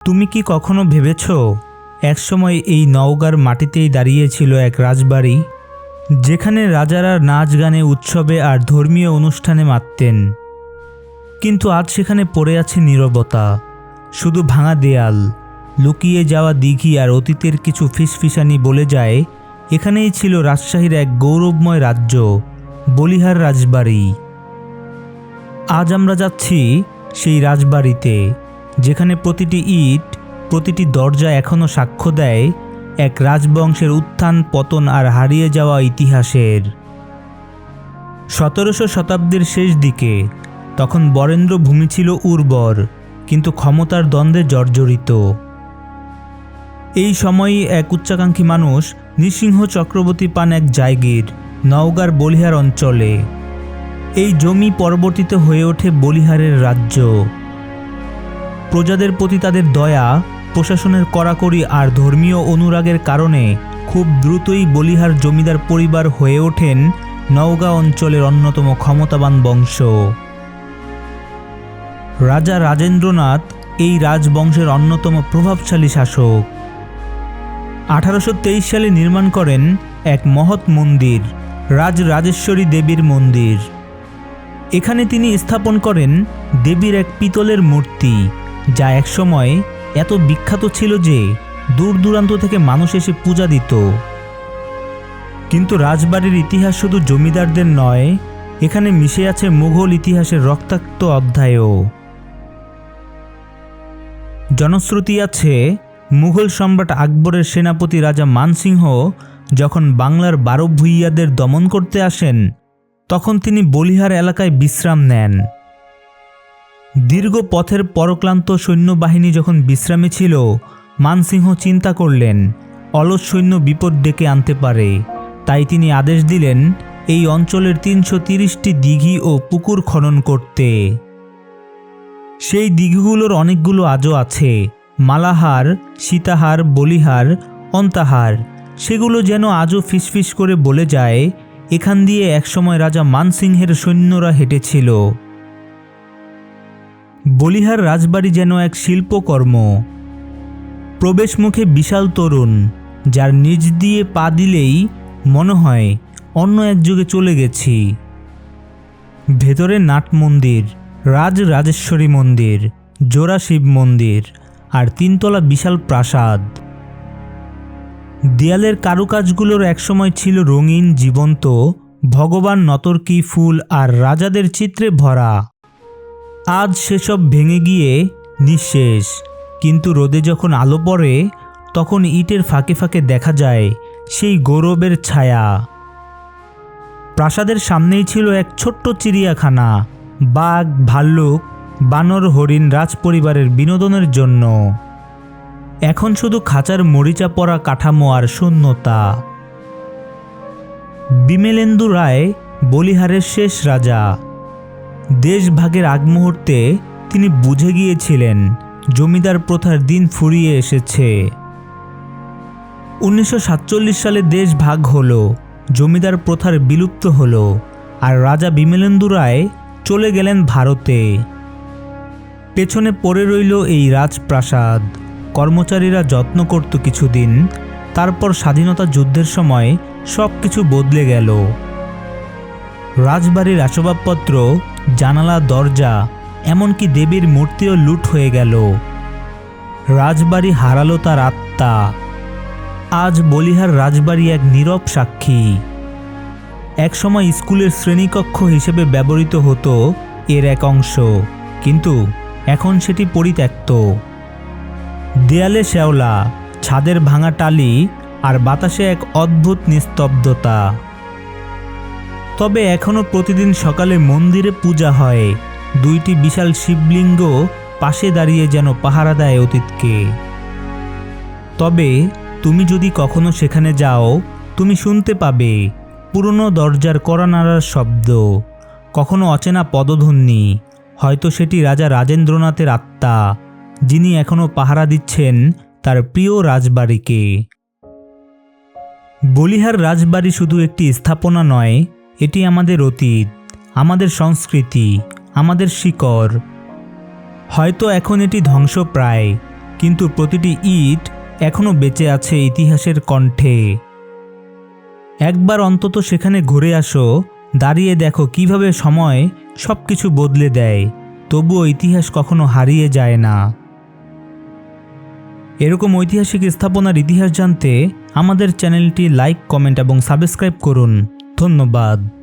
তুমি কি কখনো ভেবেছ, একসময় এই নওগাঁর মাটিতেই দাঁড়িয়েছিল এক রাজবাড়ি, যেখানে রাজারা নাচ গানে উৎসবে আর ধর্মীয় অনুষ্ঠানে মাততেন? কিন্তু আজ সেখানে পড়ে আছে নীরবতা, শুধু ভাঙা দেয়াল, লুকিয়ে যাওয়া দিঘি আর অতীতের কিছু ফিসফিসানি বলে যায়, এখানেই ছিল রাজশাহীর এক গৌরবময় রাজ্য, বলিহার রাজবাড়ি। আজ আমরা যাচ্ছি সেই রাজবাড়িতে। যেখানে প্রতিটি ইট, প্রতিটি দরজা এখনও সাক্ষ্য দেয় এক রাজবংশের উত্থান, পতন আর হারিয়ে যাওয়া ইতিহাসের। সতেরোশো শতাব্দীর শেষ দিকে তখন বরেন্দ্র ভূমি ছিল উর্বর, কিন্তু ক্ষমতার দ্বন্দ্বে জর্জরিত। এই সময়ই এক উচ্চাকাঙ্ক্ষী মানুষ নৃসিংহ চক্রবর্তী পান এক জায়গির, নওগাঁর বলিহার অঞ্চলে। এই জমি পরবর্তীতে হয়ে ওঠে বলিহারের রাজ্য। প্রজাদের প্রতি তাদের দয়া, প্রশাসনের কড়াকড়ি আর ধর্মীয় অনুরাগের কারণে খুব দ্রুতই বলিহার জমিদার পরিবার হয়ে ওঠেন নওগাঁ অঞ্চলের অন্যতম ক্ষমতাবান বংশ। রাজা রাজেন্দ্রনাথ এই রাজবংশের অন্যতম প্রভাবশালী শাসক। আঠারোশো তেইশ সালে নির্মাণ করেন এক মহৎ মন্দির, রাজ রাজেশ্বরী দেবীর মন্দির। এখানে তিনি স্থাপন করেন দেবীর এক পিতলের মূর্তি। যা একসময় এত বিখ্যাত ছিল যে দূর দূরান্ত থেকে মানুষ এসে পূজা দিত। কিন্তু রাজবাড়ির ইতিহাস শুধু জমিদারদের নয়, এখানে মিশে আছে মুঘল ইতিহাসের রক্তাক্ত অধ্যায়ও। জনশ্রুতি আছে, মুঘল সম্রাট আকবরের সেনাপতি রাজা মানসিংহ যখন বাংলার বারো ভূইয়াদের দমন করতে আসেন, তখন তিনি বলিহার এলাকায় বিশ্রাম নেন। দীর্ঘ পথের পরক্লান্ত সৈন্যবাহিনী যখন বিশ্রামে ছিল, মানসিংহ চিন্তা করলেন, অলস সৈন্য বিপদ ডেকে আনতে পারে। তাই তিনি আদেশ দিলেন, এই অঞ্চলের তিনশো তিরিশটি দিঘি ও পুকুর খনন করতে। সেই দিঘিগুলোর অনেকগুলো আজও আছে, মালাহার, সীতাহার, বলিহার, অন্তাহার। সেগুলো যেন আজও ফিসফিস করে বলে যায়, এখান দিয়ে একসময় রাজা মানসিংহের সৈন্যরা হেঁটেছিল। বলিহার রাজবাড়ি যেন এক শিল্পকর্ম। প্রবেশমুখে বিশাল তরুণ, যার নিজ দিয়ে পা দিলেই মনে হয় অন্য এক যুগে চলে গেছি। ভেতরে নাট মন্দির, রাজ রাজেশ্বরী মন্দির, জোড়া শিব মন্দির, আর তিনতলা বিশাল প্রাসাদ। দেয়ালের কারুকাজগুলোর একসময় ছিল রঙিন, জীবন্ত, ভগবান নতর্কি ফুল আর রাজাদের চিত্রে ভরা। আজ সেসব ভেঙে গিয়ে নিঃশেষ। কিন্তু রোদে যখন আলো পড়ে, তখন ইটের ফাঁকে ফাঁকে দেখা যায় সেই গৌরবের ছায়া। প্রাসাদের সামনেই ছিল এক ছোট্ট চিড়িয়াখানা, বাঘ, ভাল্লুক, বানর, হরিণ রাজ পরিবারের বিনোদনের জন্য। এখন শুধু খাঁচার মরিচা পড়া কাঠামো আর শূন্যতা। বিমেলেন্দু রায় বলিহারের শেষ রাজা। দেশভাগের আগ মুহূর্তে তিনি বুঝে গিয়েছিলেন, জমিদার প্রথার দিন ফুরিয়ে এসেছে। উনিশশো সাতচল্লিশ সালে দেশ ভাগ হলো, জমিদার প্রথার বিলুপ্ত হলো, আর রাজা বিমলেন্দু রায় চলে গেলেন ভারতে। পেছনে পড়ে রইল এই রাজপ্রাসাদ। কর্মচারীরা যত্ন করত কিছুদিন, তারপর স্বাধীনতা যুদ্ধের সময় সব কিছু বদলে গেল। রাজবাড়ির আসবাবপত্র জানালা, দরজা, এমনকি দেবীর মূর্তিও লুট হয়ে গেল। রাজবাড়ি হারালো তার আত্মা। আজ বলিহার রাজবাড়ি এক নীরব সাক্ষী। একসময় স্কুলের শ্রেণীকক্ষ হিসেবে ব্যবহৃত হতো এর এক অংশ, কিন্তু এখন সেটি পরিত্যক্ত। দেয়ালে শ্যাওলা, ছাদের ভাঙা টালি আর বাতাসে এক অদ্ভুত নিস্তব্ধতা। তবে এখনও প্রতিদিন সকালে মন্দিরে পূজা হয়। দুইটি বিশাল শিবলিঙ্গ পাশে দাঁড়িয়ে যেন পাহারা দেয় অতীতকে। তবে তুমি যদি কখনো সেখানে যাও, তুমি শুনতে পাবে পুরনো দরজার কড়া নাড়ার শব্দ। কখনো অচেনা পদধ্বনি হয়তো সেটি রাজা রাজেন্দ্রনাথের আত্মা, যিনি এখনও পাহারা দিচ্ছেন তার প্রিয় রাজবাড়িকে। বলিহার রাজবাড়ি শুধু একটি স্থাপনা নয় এটি আমাদের অতীত, আমাদের সংস্কৃতি, আমাদের শিকড়। হয়তো এখন এটি ধ্বংসপ্রায়, কিন্তু প্রতিটি ইট এখনও বেঁচে আছে ইতিহাসের কণ্ঠে। একবার অন্তত সেখানে ঘুরে আসো, দাঁড়িয়ে দেখো কীভাবে সময় সব কিছু বদলে দেয়, তবুও ইতিহাস কখনো হারিয়ে যায় না। এরকম ঐতিহাসিক স্থাপনার ইতিহাস জানতে আমাদের চ্যানেলটি লাইক, কমেন্ট এবং সাবস্ক্রাইব করুন। ধন্যবাদ।